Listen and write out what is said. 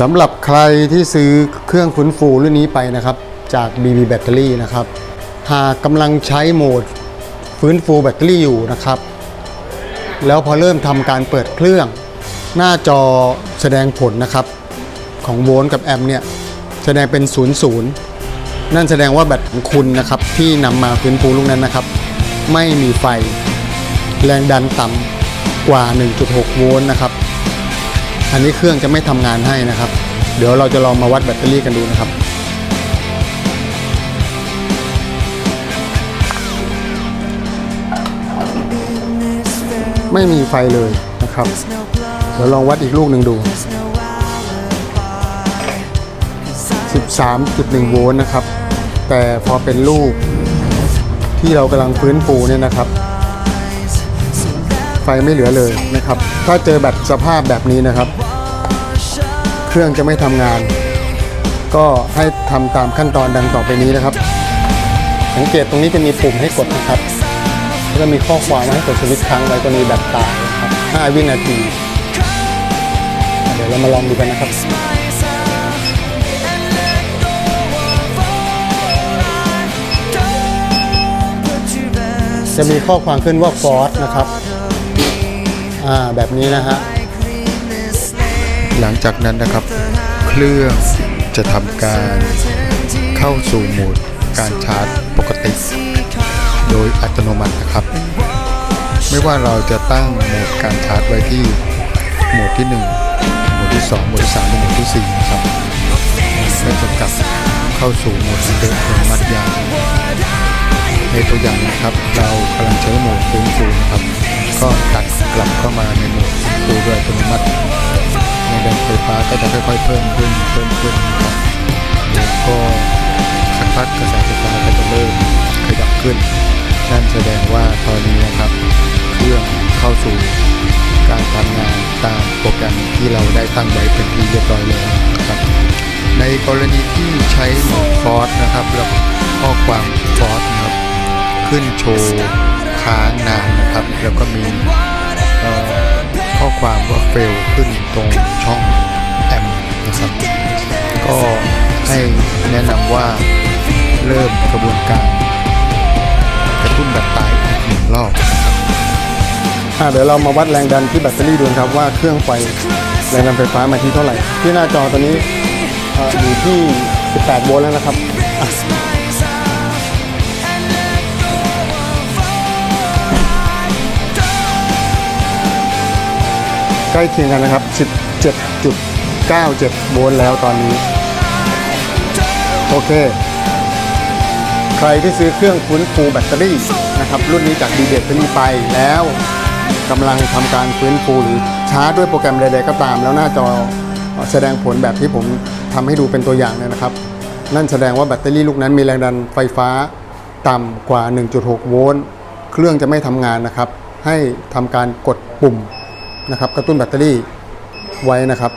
สำหรับใครที่ซื้อเครื่องฟื้นฟูรุ่นนี้ไปนะครับ จาก BB Battery นะครับ หากกำลังใช้โหมดฟื้นฟูแบตเตอรี่อยู่นะครับ แล้วพอเริ่มทำการเปิดเครื่อง หน้าจอแสดงผลนะครับ ของโวลต์กับแอมป์เนี่ย แสดงเป็น 00 นั่นแสดงว่าแบตของคุณนะครับ ที่นำมาฟื้นฟูลูกนั้นนะครับ ไม่มีไฟ แรงดันต่ำกว่า 1.6 โวลต์นะครับ อันนี้เครื่องจะไม่ทำงานให้นะครับ เดี๋ยวเราจะลองมาวัดแบตเตอรี่กันดูนะครับไม่มีไฟเลยนะครับ เดี๋ยวลองวัดอีกลูกหนึ่งดู 13.1 โวลต์นะครับ แต่พอเป็นลูกที่เรากำลังฟื้นฟูเนี่ยนะครับ ไฟไม่เหลือเลยนะครับ ถ้าเจอแบตสภาพแบบนี้นะครับ เครื่องจะไม่ทำงาน ก็ให้ทำตามขั้นตอนดังต่อไปนี้นะครับ สังเกตตรงนี้จะมีปุ่มให้กดนะครับแล้วก็มีข้อความให้กดสวิตช์ค้างไว้กรณีแบตตายนะครับ 5 วินาที เดี๋ยวเรามาลองดูกันนะครับจะมีข้อความขึ้นว่าฟอสนะครับ อ่าแบบนี้นะฮะหลังจากนั้นนะครับ เครื่องจะทำการเข้าสู่โหมดการชาร์จปกติ โดยอัตโนมัตินะครับ ไม่ว่าเราจะตั้งโหมดการชาร์จไว้ที่โหมดที่ 1 โหมดที่ 2 โหมดที่3หรือโหมดที่ 4 นะครับก็จะกลับเข้าสู่โหมดอัตโนมัติอย่างในตัวอย่างนะครับ เรากำลังใช้โหมดฟื้นฟูนะครับ ก็ตัดกลับเข้ามาในหมดฟื้นฟูโดยอัตโนมัติในแรงไฟฟ้าก็จะค่อยๆเพิ่มขึ้นเพิ่มขึ้นนะครับแล้วก็สักพักกระแสไฟฟ้าก็จะเริ่มขยับขึ้น นั่นแสดงว่าตอนนี้นะครับ เครื่องเข้าสู่การทำงานตามโปรแกรมที่เราได้ตั้งไว้เป็นที่เรียบร้อยแล้วนะครับ ในกรณีที่ใช้โหมดฟอสนะครับแล้วข้อความฟอสนะครับขึ้นโชว์ค้างนาน นะครับ แล้วก็มีข้อความว่าเฟลขึ้นตรงช่องแอมนะครับ ก็ให้แนะนำว่าเริ่มกระบวนการกระตุ้นแบบตายอีกหนึ่งรอบอเดี๋ยวเรามาวัดแรงดันที่แบตเตอรี่ดูนครับว่าเครื่องไฟแรงดันไฟฟ้ามาที่เท่าไหร่ ที่หน้าจอตอนนี้ออยู่ที่ 18 โวลต์แล้วนะครับ ใกล้เคียงกันนะครับ 17.97 โวลต์แล้วตอนนี้ โอเค ใครที่ซื้อเครื่องฟื้นฟูแบตเตอรี่นะครับ รุ่นนี้จากดีเดตนี้ไปแล้วกำลังทำการฟื้นฟูหรือชาร์จด้วยโปรแกรมใดๆก็ตาม แล้วหน้าจอแสดงผลแบบที่ผมทำให้ดูเป็นตัวอย่างเนี่ยนะครับ นั่นแสดงว่าแบตเตอรี่ลูกนั้นมีแรงดันไฟฟ้าต่ำกว่า 1.6 โวลต์ เครื่องจะไม่ทำงานนะครับ ให้ทำการกดปุ่ม นะครับ กระตุ้นแบตเตอรี่ไว้นะครับ